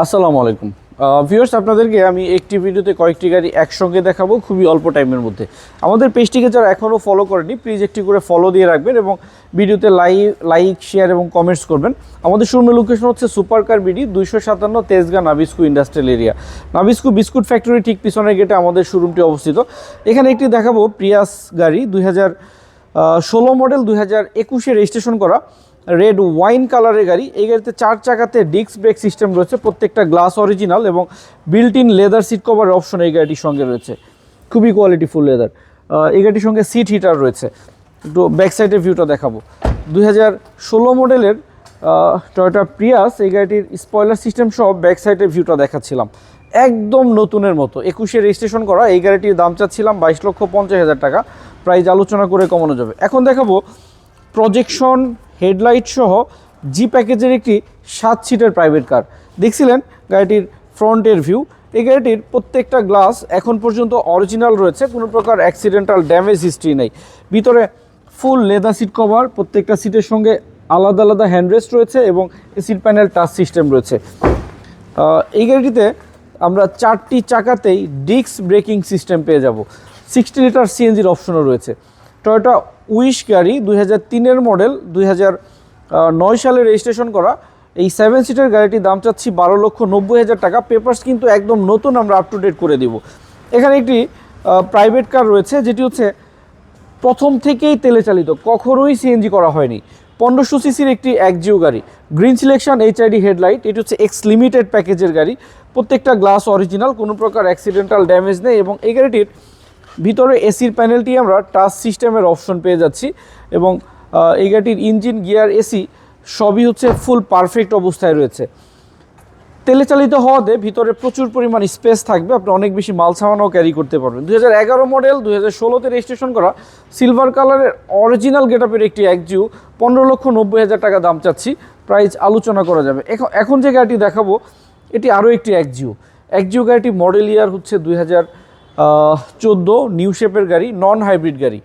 আসসালামু আলাইকুম। ভিউয়ার্স আপনাদেরকে আমি একটি ভিডিওতে কয়েকটি গাড়ি একসঙ্গে দেখাবো খুবই অল্প টাইমের মধ্যে। আমাদের পেজটিকে যারা এখনও ফলো করেনি প্লিজ একটি করে ফলো দিয়ে রাখবেন এবং ভিডিওতে লাইক লাইক শেয়ার এবং কমেন্টস করবেন। আমাদের শোরুমের লোকেশন হচ্ছে সুপার কার বিডি দুইশো সাতান্ন Tejgaon Nabisco industrial area Nabisco biscuit factory ঠিক পিছনের গেটে আমাদের শোরুমটি অবস্থিত। এখানে একটি দেখাবো প্রিয়াস গাড়ি, দুই হাজার ষোলো মডেল দুই হাজার একুশে রেজিস্ট্রেশন করা। রেড ওয়াইন কালারের গাড়ি। এই গাড়িতে চার চাকাতে ডিস্ক ব্রেক সিস্টেম রয়েছে, প্রত্যেকটা গ্লাস অরিজিনাল এবং বিল্ট ইন লেদার সিট কভারের অপশন এই গাড়িটির সঙ্গে রয়েছে। খুবই কোয়ালিটি ফুল লেদার এই গাড়িটির সঙ্গে সিট হিটার রয়েছে। একটু ব্যাক সাইডের ভিউটা দেখাবো। দুই হাজার ষোলো মডেলের টয়টা প্রিয়াস এই গাড়িটির স্পয়লার সিস্টেম সহ ব্যাক সাইডের ভিউটা দেখাচ্ছিলাম। একদম নতুনের মতো। একুশে রেজিস্ট্রেশন করা, এই গাড়িটির দাম চাচ্ছিলাম বাইশ লক্ষ পঞ্চাশ হাজার টাকা। প্রাইস আলোচনা করে কমানো যাবে। এখন দেখাবো প্রজেকশন হেডলাইট সহ জি প্যাকেজের একটি সাত সিটের প্রাইভেট কার দেখছিলেন গাড়িটির ফ্রন্টের ভিউ এই গাড়িটির প্রত্যেকটা গ্লাস এখন পর্যন্ত অরিজিনাল রয়েছে, কোনো প্রকার অ্যাক্সিডেন্টাল ড্যামেজ হিস্ট্রি নেই। ভিতরে ফুল লেদার সিট কভার প্রত্যেকটা সিটের সঙ্গে আলাদা আলাদা হ্যান্ডরেস্ট রয়েছে এবং সিট প্যানেল টাচ সিস্টেম রয়েছে। এই গাড়িটিতে আমরা চারটি চাকাতেই ডিস্ক ব্রেকিং সিস্টেম পেয়ে যাব। সিক্সটি লিটার সিএনজির অপশনও রয়েছে। টয়োটা উইশ গাড়ি দুই তিনের মডেল, দুই নয় সালে রেজিস্ট্রেশন করা। এই সেভেন সিটার গাড়িটির দাম চাচ্ছি বারো লক্ষ নব্বই হাজার টাকা। পেপার্স কিন্তু একদম নতুন আমরা আপ টু ডেট করে দিব। এখানে একটি প্রাইভেট কার রয়েছে, যেটি হচ্ছে প্রথম থেকেই তেলে চালিত, কখনোই সিএনজি করা হয়নি। পনেরোশো সিসির একটি একজিও গাড়ি। গ্রিন সিলেকশন এইচআইডি হেডলাইট এটি হচ্ছে এক্স লিমিটেড প্যাকেজের গাড়ি। প্রত্যেকটা গ্লাস অরিজিনাল কোনো প্রকার অ্যাক্সিডেন্টাল ড্যামেজ নেই এবং এই গাড়িটির ভিতরে এসির প্যানেলটি আমরা টাচ সিস্টেমের অপশন পেয়ে যাচ্ছি এবং এই গাড়িটির ইঞ্জিন, গিয়ার, এসি সবই হচ্ছে ফুল পারফেক্ট অবস্থায় রয়েছে। তেলে চালিত হওয়াতে ভিতরে প্রচুর পরিমাণ স্পেস থাকবে, আপনি অনেক বেশি মাল সামানও ক্যারি করতে পারবেন। দুই হাজার এগারো মডেল, দুই হাজার ষোলোতে রেজিস্ট্রেশন করা সিলভার কালারের অরিজিনাল গেটআপের একটি একজিউ, পনেরো লক্ষ নব্বই হাজার টাকা দাম চাচ্ছি, প্রাইস আলোচনা করা যাবে। এখন এখন যে গাড়িটি দেখাবো, এটি আরও একটি একজিউ। একজিউ গাড়িটি মডেল ইয়ার হচ্ছে দুই হাজার চোদ্দ নিউ শেপের গাড়ি নন হাইব্রিড গাড়ি।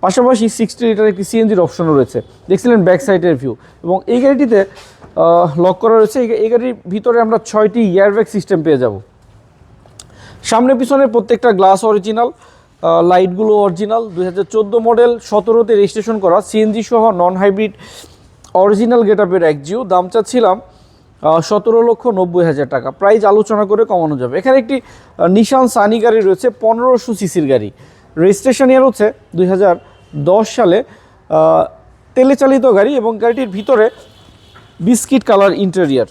পাশাপাশি সিক্সটি লিটার একটি সিএনজির অপশনও রয়েছে। দেখছিলেন ব্যাক সাইডের ভিউ এবং এই গাড়িটিতে লক করা রয়েছে। এই- গাড়ির ভিতরে আমরা ছয়টি ইয়ারব্যাগ সিস্টেম পেয়ে যাব। সামনে পিছনে প্রত্যেকটা গ্লাস অরিজিনাল লাইটগুলো অরিজিনাল দুই হাজার চোদ্দ মডেল সতেরোতে রেজিস্ট্রেশন করা। সিএনজি সহ নন হাইব্রিড অরিজিনাল গেটআপের একজিও দাম চাচ্ছিলাম সতেরো লক্ষ নব্বই হাজার টাকা। প্রাইস আলোচনা করে কমানো যাবে। এখানে একটি নিশান সানি গাড়ি রয়েছে, পনেরোশো সিসির গাড়ি। রেজিস্ট্রেশন ইয়ার হচ্ছে দুই হাজার দশ সালে। তেলে চালিত গাড়ি এবং গাড়িটির ভিতরে বিস্কিট কালার ইন্টেরিয়ার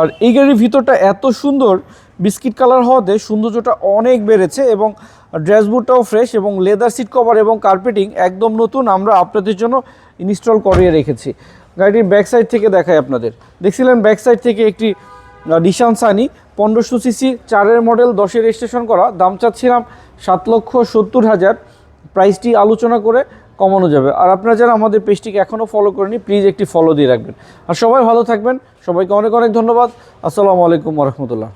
আর এই গাড়ির ভিতরটা এত সুন্দর, বিস্কিট কালার হওয়াতে সৌন্দর্যটা অনেক বেড়েছে এবং ড্রেসবোর্ডটাও ফ্রেশ এবং লেদার সিট কভার এবং কার্পেটিং একদম নতুন আমরা আপনাদের জন্য ইনস্টল করিয়ে রেখেছি। গাড়িটির ব্যাক সাইড থেকে দেখায় আপনাদের। দেখছিলেন ব্যাক সাইড থেকে একটি নিশান সানি পনেরোশো সিসি, চারের মডেল, দশের রেজিস্ট্রেশন করা। দাম চাচ্ছিলাম সাত লক্ষ সত্তর হাজার। প্রাইসটি আলোচনা করে কমানো যাবে। আর আপনারা যারা আমাদের পেজটিকে এখনও ফলো করেনি প্লিজ একটি ফলো দিয়ে রাখবেন। আর সবাই ভালো থাকবেন। সবাইকে অনেক অনেক ধন্যবাদ। আসসালামু আলাইকুম রহমতুল্লাহ।